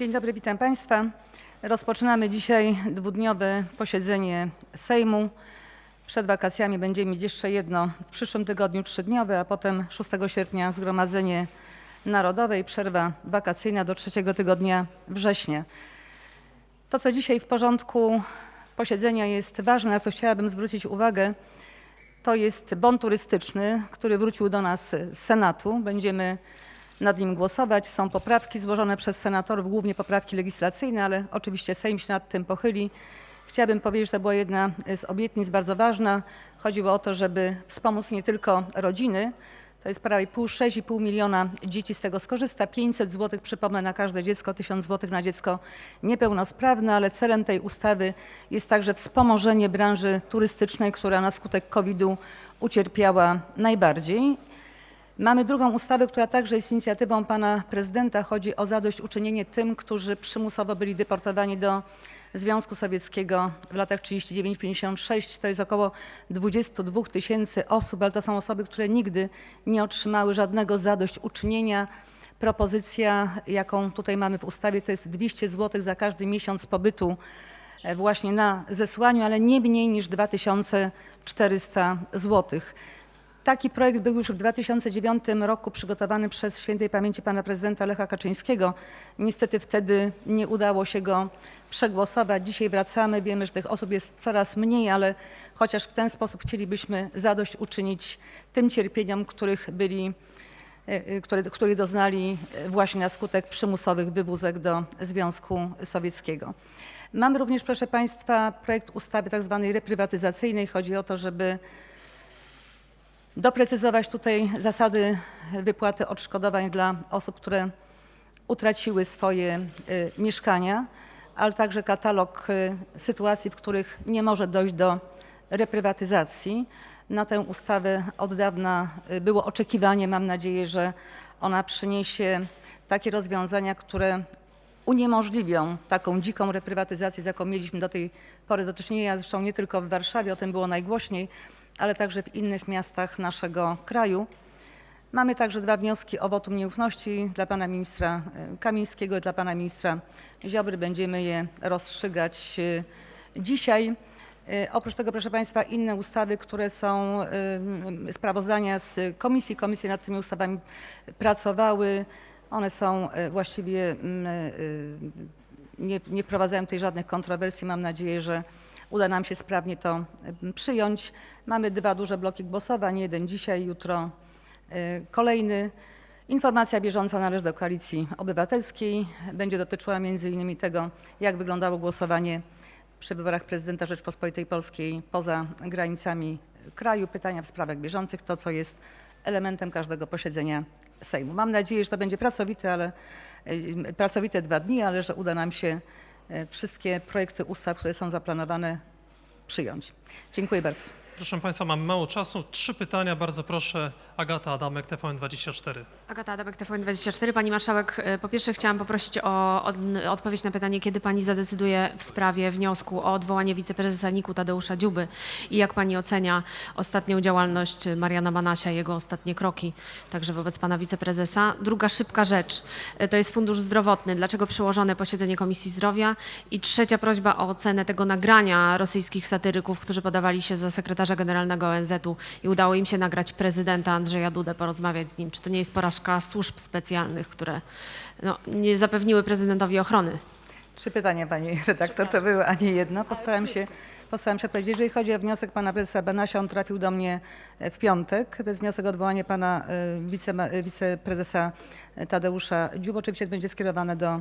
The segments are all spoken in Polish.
Dzień dobry, witam Państwa. Rozpoczynamy dzisiaj dwudniowe posiedzenie Sejmu. Przed wakacjami będziemy mieć jeszcze jedno w przyszłym tygodniu trzydniowe, a potem 6 sierpnia Zgromadzenie Narodowe i przerwa wakacyjna do trzeciego tygodnia września. To, co dzisiaj w porządku posiedzenia jest ważne, na co chciałabym zwrócić uwagę, to jest bon turystyczny, który wrócił do nas z Senatu. Będziemy nad nim głosować. Są poprawki złożone przez senatorów, głównie poprawki legislacyjne, ale oczywiście Sejm się nad tym pochyli. Chciałabym powiedzieć, że to była jedna z obietnic bardzo ważna. Chodziło o to, żeby wspomóc nie tylko rodziny, to jest prawie pół, 6,5 miliona dzieci z tego skorzysta. 500 zł, przypomnę, na każde dziecko, 1000 zł na dziecko niepełnosprawne, ale celem tej ustawy jest także wspomożenie branży turystycznej, która na skutek COVID-u ucierpiała najbardziej. Mamy drugą ustawę, która także jest inicjatywą pana prezydenta. Chodzi o zadośćuczynienie tym, którzy przymusowo byli deportowani do Związku Sowieckiego w latach 39-56. To jest około 22 tysięcy osób, ale to są osoby, które nigdy nie otrzymały żadnego zadośćuczynienia. Propozycja, jaką tutaj mamy w ustawie, to jest 200 zł za każdy miesiąc pobytu e, właśnie na zesłaniu, ale nie mniej niż 2400 zł. Taki projekt był już w 2009 roku przygotowany przez świętej pamięci pana prezydenta Lecha Kaczyńskiego. Niestety wtedy nie udało się go przegłosować. Dzisiaj wracamy. Wiemy, że tych osób jest coraz mniej, ale chociaż w ten sposób chcielibyśmy zadośćuczynić tym cierpieniom, których byli e, e, które, doznali e, właśnie na skutek przymusowych wywózek do Związku Sowieckiego. Mamy również, proszę Państwa, projekt ustawy tak zwanej reprywatyzacyjnej. Chodzi o to, żeby doprecyzować tutaj zasady wypłaty odszkodowań dla osób, które utraciły swoje y, mieszkania, ale także katalog y, sytuacji, w których nie może dojść do reprywatyzacji. Na tę ustawę od dawna y, było oczekiwanie. Mam nadzieję, że ona przyniesie takie rozwiązania, które uniemożliwią taką dziką reprywatyzację, z jaką mieliśmy do tej pory do czynienia, zresztą nie tylko w Warszawie, o tym było najgłośniej, ale także w innych miastach naszego kraju. Mamy także dwa wnioski o wotum nieufności dla pana ministra e, Kamińskiego i dla pana ministra Ziobry. Będziemy je rozstrzygać e, dzisiaj. E, Oprócz tego, proszę Państwa, inne ustawy, które są sprawozdania z komisji. Komisje nad tymi ustawami pracowały. One są właściwie mm, nie, nie wprowadzają tutaj żadnych kontrowersji. Mam nadzieję, że uda nam się sprawnie to przyjąć. Mamy dwa duże bloki głosowań, jeden dzisiaj, jutro e, kolejny. Informacja bieżąca należy do Koalicji Obywatelskiej. Będzie dotyczyła między innymi tego, jak wyglądało głosowanie przy wyborach prezydenta Rzeczpospolitej Polskiej poza granicami kraju, pytania w sprawach bieżących, to co jest elementem każdego posiedzenia Sejmu. Mam nadzieję, że to będzie pracowite, ale, pracowite dwa dni, ale że uda nam się wszystkie projekty ustaw, które są zaplanowane, przyjąć. Dziękuję bardzo. Proszę Państwa, mamy mało czasu. Trzy pytania. Bardzo proszę. Agata Adamek, TVN24. Agata Adamek, TVN24. Pani Marszałek, e, po pierwsze chciałam poprosić o od, odpowiedź na pytanie, kiedy Pani zadecyduje w sprawie wniosku o odwołanie wiceprezesa NIK-u Tadeusza Dziuby i jak Pani ocenia ostatnią działalność Mariana Banasia, jego ostatnie kroki, także wobec Pana wiceprezesa. Druga szybka rzecz, e, to jest Fundusz Zdrowotny. Dlaczego przełożone posiedzenie Komisji Zdrowia? I trzecia prośba o ocenę tego nagrania rosyjskich satyryków, którzy podawali się za sekretarza generalnego ONZ-u i udało im się nagrać prezydenta Andrzeja Dudę, porozmawiać z nim. Czy to nie jest porażka służb specjalnych, które no, nie zapewniły prezydentowi ochrony? Trzy pytania, pani redaktor, to były, a nie jedno. Postaram się, postaram się odpowiedzieć. Jeżeli chodzi o wniosek pana prezesa Banasia, on trafił do mnie e, w piątek. To jest wniosek o odwołanie pana e, wice, e, wiceprezesa Tadeusza Dziubo. Oczywiście będzie skierowane do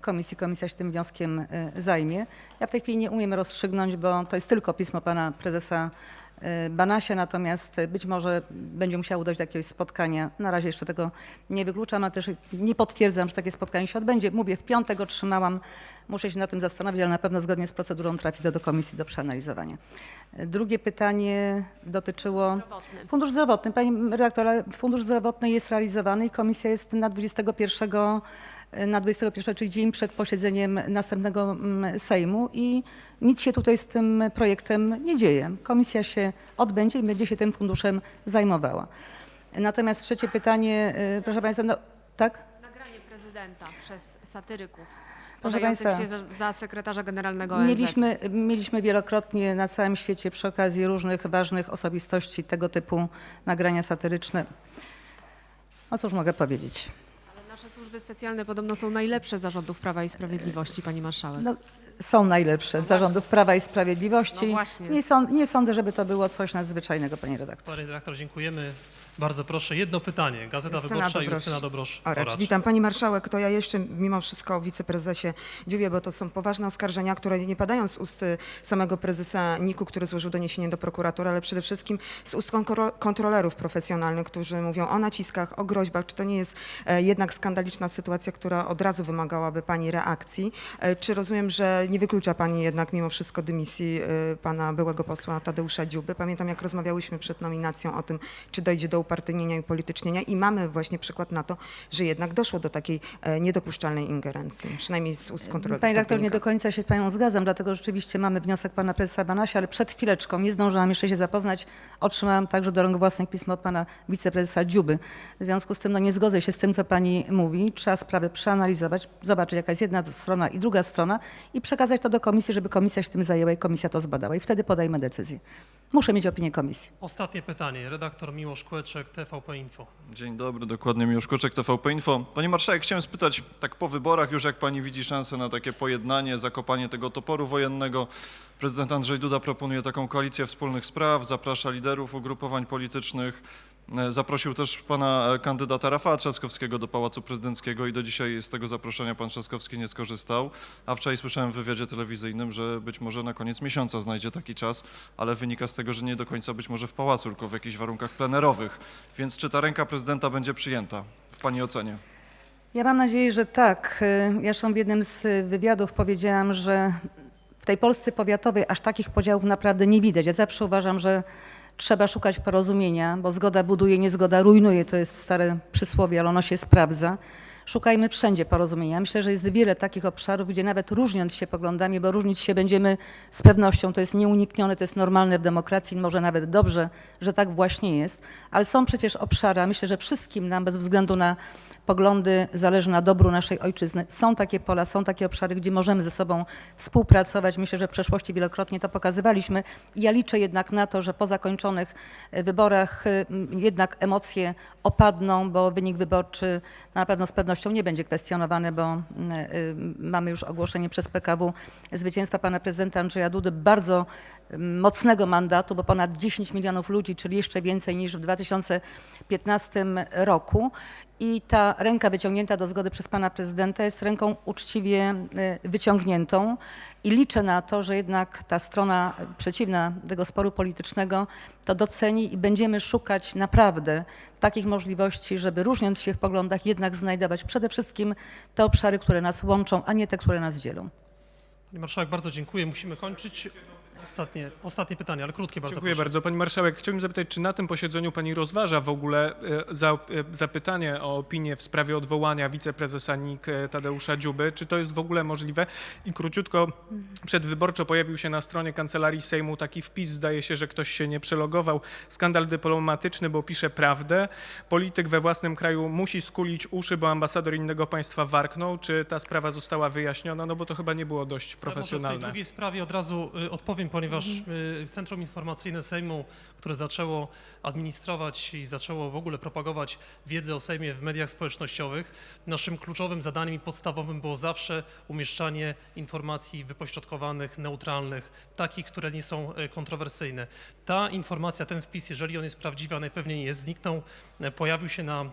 komisji. Komisja się tym wnioskiem zajmie. Ja w tej chwili nie umiem rozstrzygnąć, bo to jest tylko pismo pana prezesa e, Banasia, natomiast być może będzie musiało dojść do jakiegoś spotkania. Na razie jeszcze tego nie wykluczam, ale też nie potwierdzam, że takie spotkanie się odbędzie. Mówię, w piątek otrzymałam, muszę się nad tym zastanowić, ale na pewno zgodnie z procedurą trafi to do komisji do przeanalizowania. E, Drugie pytanie dotyczyło... Zdrowotny. Fundusz zdrowotny. Pani redaktor, fundusz zdrowotny jest realizowany i komisja jest na 21, na 21, czyli dzień przed posiedzeniem następnego mm, Sejmu i nic się tutaj z tym projektem nie dzieje. Komisja się odbędzie i będzie się tym funduszem zajmowała. Natomiast trzecie pytanie, y, proszę Państwa, no tak? Nagranie prezydenta przez satyryków. podających Państwa, się za, za sekretarza generalnego ONZ. Mieliśmy, mieliśmy wielokrotnie na całym świecie przy okazji różnych ważnych osobistości tego typu nagrania satyryczne. O cóż mogę powiedzieć? Nasze służby specjalne podobno są najlepsze zarządów Prawa i Sprawiedliwości, pani marszałek. No, są najlepsze zarządów Prawa i Sprawiedliwości. No właśnie. nie, sąd, nie sądzę, żeby to było coś nadzwyczajnego, panie redaktor. Panie redaktor, dziękujemy. Bardzo proszę. Jedno pytanie. Gazeta Justyna Wyborcza, Dobrosz. Justyna Dobrosz. Oracz. Oracz. Witam Pani Marszałek. To ja jeszcze mimo wszystko o wiceprezesie Dziubie, bo to są poważne oskarżenia, które nie padają z ust y, samego prezesa NIK-u, który złożył doniesienie do prokuratury, ale przede wszystkim z ust kontro- kontrolerów profesjonalnych, którzy mówią o naciskach, o groźbach. Czy to nie jest e, jednak skandaliczna sytuacja, która od razu wymagałaby Pani reakcji? E, Czy rozumiem, że nie wyklucza Pani jednak mimo wszystko dymisji y, Pana byłego posła Tadeusza Dziuby? Pamiętam, jak rozmawiałyśmy przed nominacją o tym, czy dojdzie do upartyjnienia i politycznienia i mamy właśnie przykład na to, że jednak doszło do takiej e, niedopuszczalnej ingerencji, przynajmniej z ust kontrolerów. Panie tak redaktor, nie do końca się z panią zgadzam, dlatego rzeczywiście mamy wniosek pana prezesa Banasia, ale przed chwileczką, nie zdążyłam jeszcze się zapoznać, otrzymałam także do rąk własnych pismo od pana wiceprezesa Dziuby. W związku z tym no, nie zgodzę się z tym, co pani mówi. Trzeba sprawę przeanalizować, zobaczyć jaka jest jedna strona i druga strona i przekazać to do komisji, żeby komisja się tym zajęła i komisja to zbadała i wtedy podejmę decyzję. Muszę mieć opinię komisji. Ostatnie pytanie. Redaktor Miłosz Kłeczek, TVP Info. Dzień dobry, dokładnie Miłosz Koczek, TVP Info. Pani Marszałek, chciałem spytać, tak po wyborach już jak Pani widzi szansę na takie pojednanie, zakopanie tego toporu wojennego? Prezydent Andrzej Duda proponuje taką koalicję wspólnych spraw, zaprasza liderów ugrupowań politycznych. E, Zaprosił też pana e, kandydata Rafała Trzaskowskiego do Pałacu Prezydenckiego i do dzisiaj z tego zaproszenia pan Trzaskowski nie skorzystał. A wczoraj słyszałem w wywiadzie telewizyjnym, że być może na koniec miesiąca znajdzie taki czas, ale wynika z tego, że nie do końca być może w pałacu, tylko w jakichś warunkach plenerowych. Więc czy ta ręka prezydenta będzie przyjęta w pani ocenie? Ja mam nadzieję, że tak. Ja zresztą w jednym z wywiadów powiedziałam, że w tej Polsce powiatowej aż takich podziałów naprawdę nie widać. Ja zawsze uważam, że trzeba szukać porozumienia, bo zgoda buduje, niezgoda rujnuje. To jest stare przysłowie, ale ono się sprawdza. Szukajmy wszędzie porozumienia. Myślę, że jest wiele takich obszarów, gdzie nawet różniąc się poglądami, bo różnić się będziemy z pewnością, to jest nieuniknione, to jest normalne w demokracji, może nawet dobrze, że tak właśnie jest, ale są przecież obszary, a myślę, że wszystkim nam bez względu na poglądy zależy na dobru naszej ojczyzny. Są takie pola, są takie obszary, gdzie możemy ze sobą współpracować. Myślę, że w przeszłości wielokrotnie to pokazywaliśmy. Ja liczę jednak na to, że po zakończonych e, wyborach e, jednak emocje opadną, bo wynik wyborczy na pewno z pewnością nie będzie kwestionowany, bo e, mamy już ogłoszenie przez PKW zwycięstwa pana prezydenta Andrzeja Dudy bardzo mocnego mandatu, bo ponad 10 milionów ludzi, czyli jeszcze więcej niż w 2015 roku. I ta ręka wyciągnięta do zgody przez pana prezydenta jest ręką uczciwie y, wyciągniętą. I liczę na to, że jednak ta strona przeciwna tego sporu politycznego to doceni i będziemy szukać naprawdę takich możliwości, żeby różniąc się w poglądach, jednak znajdować przede wszystkim te obszary, które nas łączą, a nie te, które nas dzielą. Pani Marszałek, bardzo dziękuję. Musimy kończyć. Ostatnie, ostatnie pytanie, ale krótkie bardzo Dziękuję proszę. bardzo. Pani Marszałek, chciałbym zapytać, czy na tym posiedzeniu Pani rozważa w ogóle e, za, e, zapytanie o opinię w sprawie odwołania wiceprezesa NIK e, Tadeusza Dziuby? Czy to jest w ogóle możliwe? I króciutko, przedwyborczo pojawił się na stronie Kancelarii Sejmu taki wpis, zdaje się, że ktoś się nie przelogował. Skandal dyplomatyczny, bo pisze prawdę. Polityk we własnym kraju musi skulić uszy, bo ambasador innego państwa warknął. Czy ta sprawa została wyjaśniona? No bo to chyba nie było dość Ja może w tej profesjonalne. drugiej sprawie od razu y, odpowiem, ponieważ y, Centrum Informacyjne Sejmu, które zaczęło administrować i zaczęło w ogóle propagować wiedzę o Sejmie w mediach społecznościowych, naszym kluczowym zadaniem i podstawowym było zawsze umieszczanie informacji wypośrodkowanych, neutralnych, takich, które nie są y, kontrowersyjne. Ta informacja, ten wpis, jeżeli on jest prawdziwy, a najpewniej jest, zniknął, y, pojawił się na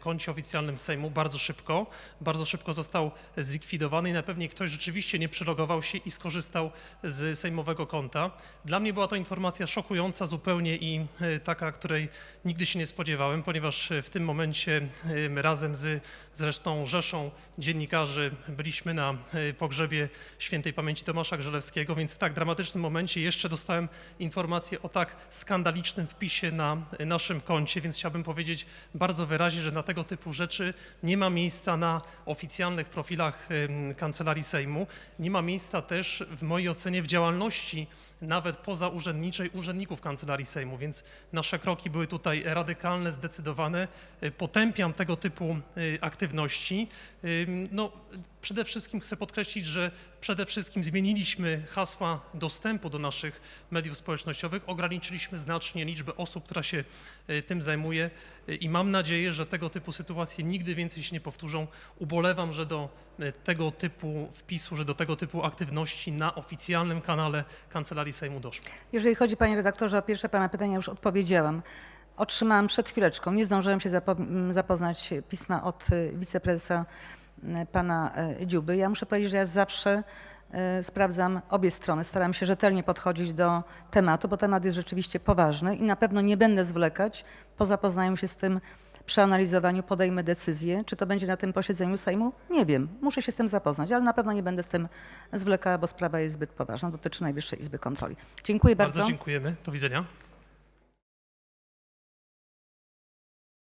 koncie oficjalnym Sejmu bardzo szybko, bardzo szybko został zlikwidowany i na pewnie ktoś rzeczywiście nie przelogował się i skorzystał z sejmowego konta. Dla mnie była to informacja szokująca zupełnie i e, taka, której nigdy się nie spodziewałem, ponieważ e, w tym momencie e, razem z zresztą rzeszą dziennikarzy byliśmy na pogrzebie świętej pamięci Tomasza Grzelewskiego, więc w tak dramatycznym momencie jeszcze dostałem informację o tak skandalicznym wpisie na naszym koncie, więc chciałbym powiedzieć bardzo wyraźnie, że na tego typu rzeczy nie ma miejsca na oficjalnych profilach Kancelarii Sejmu. Nie ma miejsca też w mojej ocenie w działalności aktywności nawet pozaurzędniczej urzędników Kancelarii Sejmu, więc nasze kroki były tutaj radykalne, zdecydowane. Y, Potępiam tego typu y, aktywności. Ym, No, przede wszystkim chcę podkreślić, że przede wszystkim zmieniliśmy hasła dostępu do naszych mediów społecznościowych, ograniczyliśmy znacznie liczbę osób, która się y, tym zajmuje y, i mam nadzieję, że tego typu sytuacje nigdy więcej się nie powtórzą. Ubolewam, że do y, tego typu wpisu, że do tego typu aktywności na oficjalnym kanale Kancelarii Sejmu doszło. Jeżeli chodzi, panie redaktorze, o pierwsze pana pytania, już odpowiedziałam. Otrzymałam przed chwileczką, nie zdążyłem się zapo- zapoznać pisma od y, wiceprezesa y, pana y, Dziuby. Ja muszę powiedzieć, że ja zawsze sprawdzam obie strony, staram się rzetelnie podchodzić do tematu, bo temat jest rzeczywiście poważny i na pewno nie będę zwlekać. Po zapoznaniu się z tym, przeanalizowaniu podejmę decyzję. Czy to będzie na tym posiedzeniu Sejmu? Nie wiem. Muszę się z tym zapoznać, ale na pewno nie będę z tym zwlekała, bo sprawa jest zbyt poważna. Dotyczy Najwyższej Izby Kontroli. Dziękuję bardzo. Bardzo dziękujemy. Do widzenia.